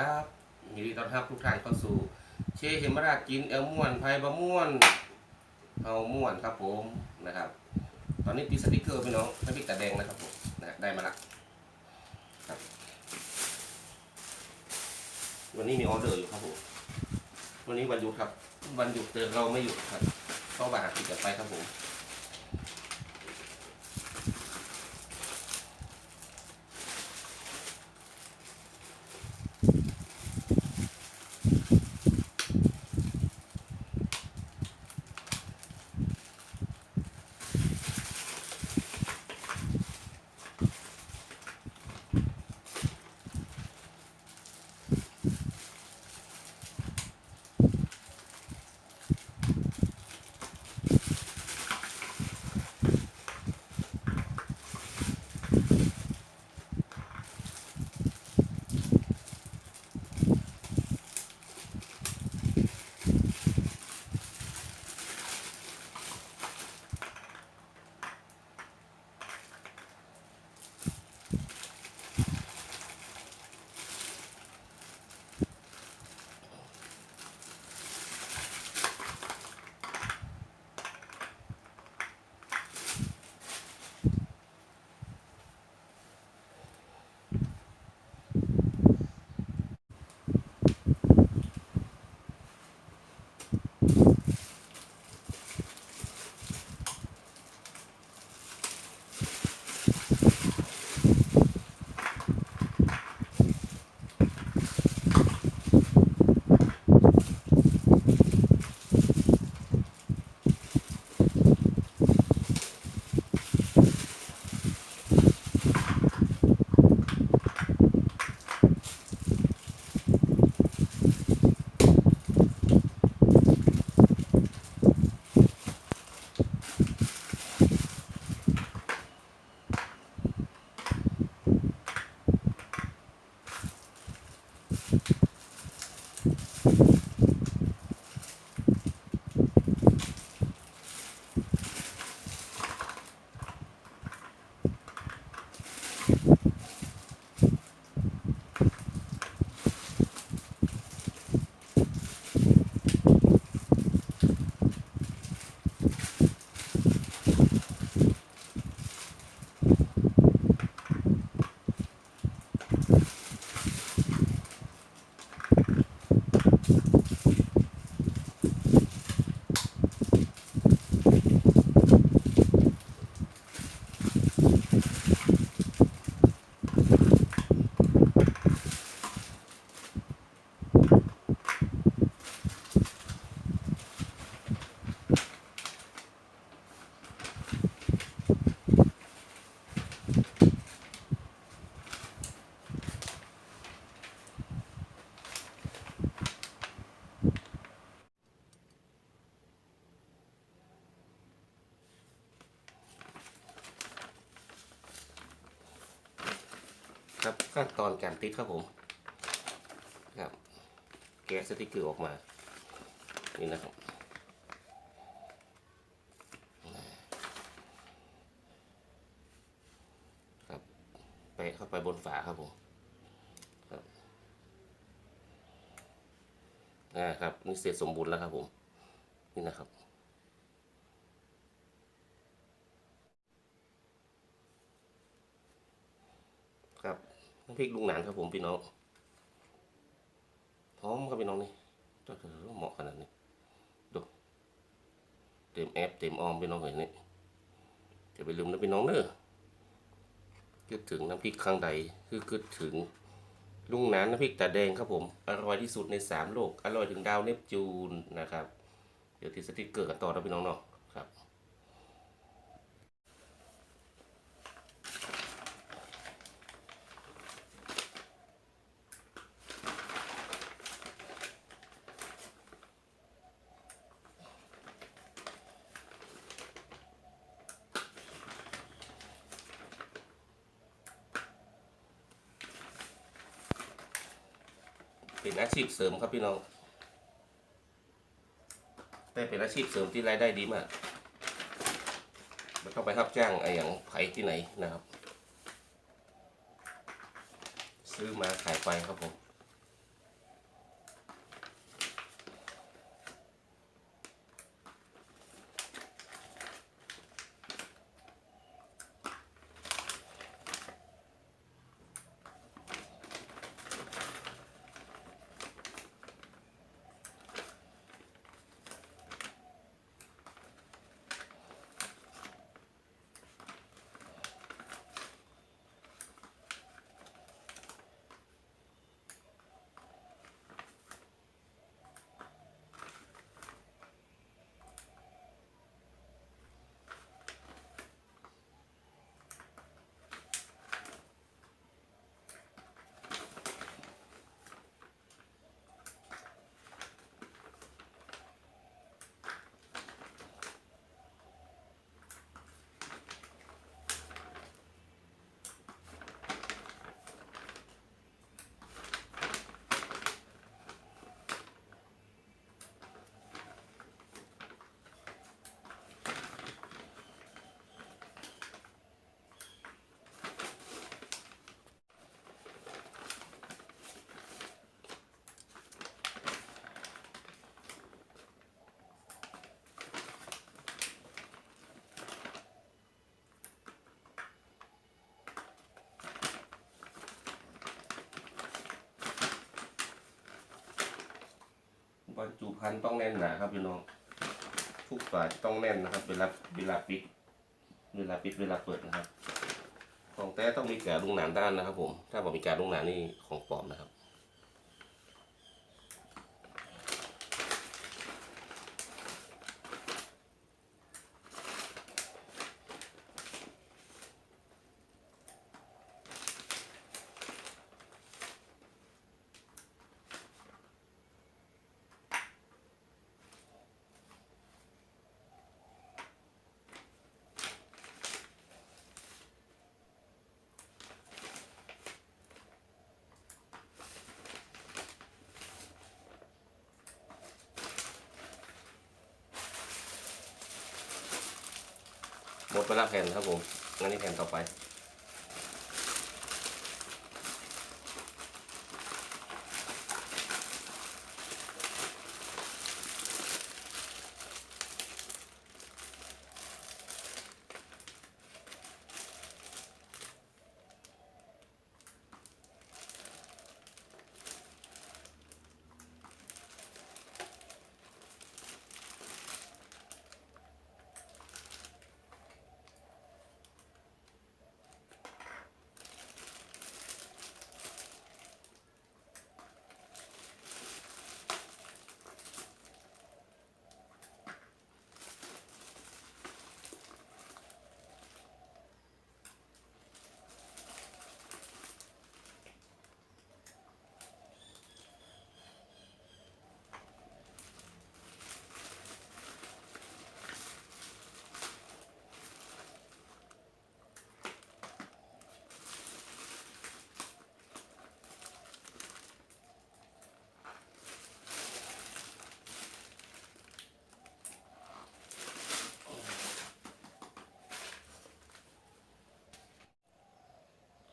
ครับยินดีต้อนรับทุกท่านเข้าสู่ เชเฮมราชกินเอลม่วนไพบะม่วนเฮาม่วนครับผมนะครับ ตอนนี้ติดสติกเกอร์พี่น้องน้ำพริกตาแดงนะครับผมนะได้มาละครับ วันนี้มีออเดอร์อยู่ครับผมวันนี้วันหยุดครับ วันหยุดเตือนเราไม่หยุดครับก็บาหาติดกันไปครับผม ขั้นตอนการติดครับผมครับแกะสติกเกอร์ออกมานี่นะครับครับแปะเข้าไปบนฝาครับผมครับอ่าครับนี่เสร็จสมบูรณ์แล้วครับผมนี่นะครับครับ น้ำพริกลุงหนานครับผมพี่น้องหอมครับพี่น้องนี่ก็คือเหมาะขนาดนี้ดูเต็มแอปเต็มออมพี่น้องเห็นนี่จะไปลืมนะพี่น้องเนอะคิดถึงน้ำพริกข้างใดคือคิดถึงลุงหนานน้ำพริกตาแดงครับผมอร่อยที่สุดในสามโลกอร่อยถึงดาวเนปจูนนะครับเดี๋ยวติดสติ๊กเกอร์กันต่อนะพี่น้องเนาะครับ เป็นอาชีพเสริมครับพี่น้อง แต่เป็นอาชีพเสริมที่รายได้ดีมากไม่ต้องไปรับจ้างไอ้อย่างไผที่ไหนนะครับ ซื้อมาขายไปครับผม บรรจุภัณฑ์ต้องแน่นหนาครับพี่น้อง ทุกฝาต้องแน่นนะครับ เวลาเวลาปิด เวลาปิดเวลาเปิดนะครับ ของแท้ต้องมีแกะลุงหนานด้านนะครับ ผม ถ้าบอกมีแกะลุงหนานนี่ของปลอมนะครับ หมดไปละแผ่นครับผมงั้นนี่แผ่นต่อไป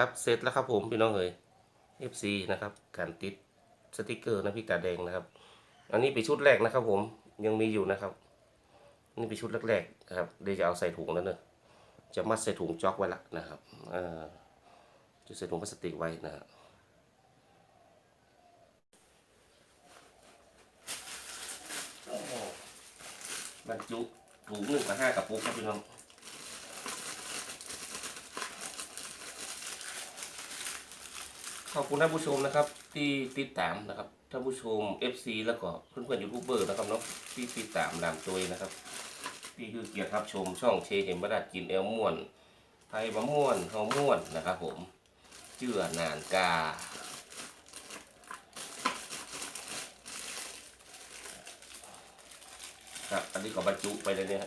ครับเสร็จแล้วครับผมพี่น้องเอ๋ย FC นะครับ การติดสติกเกอร์นะพี่กาแดงนะครับ อันนี้เป็นชุดแรกนะครับ ผมยังมีอยู่นะครับ นี่เป็นชุดแรกๆนะครับเดี๋ยวจะเอาใส่ถุงแล้วเนอะจะมัดใส่ถุงจ็อกไว้ละนะครับอ่าจะใส่ถุงพลาสติกไว้นะฮะโอ้โหบรรจุถุงหนึ่งกับห้ากระปุกครับพี่น้อง อบคุณท่านผู้ชมนะครับ ที่ติดตามนะครับท่านผู้ชม FC แล้วก็เพื่อนๆยูทูบเบอร์นะครับเนาะที่ติดตามตามตัวนะครับที่คือเกียรติครับชมช่องเชเห็มบดัดกินแอลม่วนไทยบะม่วนเฮาม่วนนะครับ ผมเจือนานกาครับอันนี้ก็บรรจุไปเลยเนี่ย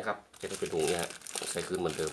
นะครับจะได้เป็นถุงนี้ฮะใส่คืนเหมือนเดิม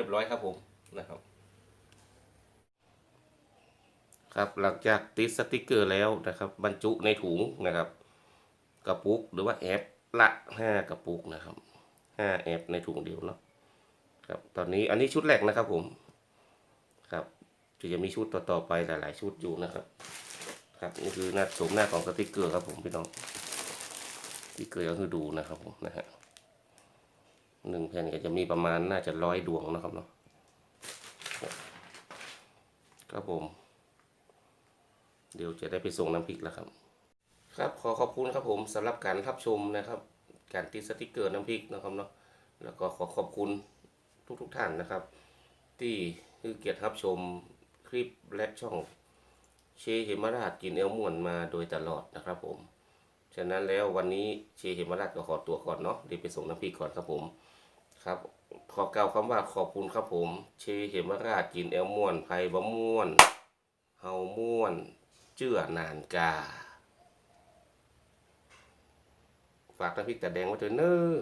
รียบร้อยครับผมนะครับ ครับหลังจากติดสติกเกอร์แล้วนะครับ บรรจุในถุงนะครับ กระปุกหรือว่าแอปละห้ากระปุกนะครับห้าแอปในถุงเดียวเนาะครับตอนนี้อันนี้ชุดแรกนะครับผมครับจะมีชุดต่อๆไปหลาย ๆ ชุดอยู่นะครับ ครับนี่คือหน้าโฉมหน้าของสติกเกอร์ครับผมพี่น้องสติกเกอร์ก็คือดูนะครับผมนะฮะ หนึ่งแผ่นก็จะมีประมาณน่าจะร้อยดวงนะครับเนาะครับผม เดี๋ยวจะได้ไปส่งน้ำพริกแล้วครับ ครับขอขอบคุณครับผมสำหรับการรับชมนะครับ การติดสติกเกอร์น้ำพริกนะครับเนาะแล้วก็ขอขอบคุณทุกๆทท่านนะครับ ที่คือเกียรติรับชมคลิปและช่องเชเหมราชกินเอลม่วนมาโดยตลอดนะครับผม ฉะนั้นแล้ววันนี้เชเหมราชก็ขอตัวก่อนเนาะเดี๋ยวไปส่งน้ำพริกก่อนครับผม ครับ ขอกล่าวคำว่าขอบคุณครับผมเชเหมราชกินแอลม่วนไผ่บะม่วนเฮาม่วน เจื้อนานกา ฝากน้ำพริกตาแดงไว้ด้วยเนอ้อ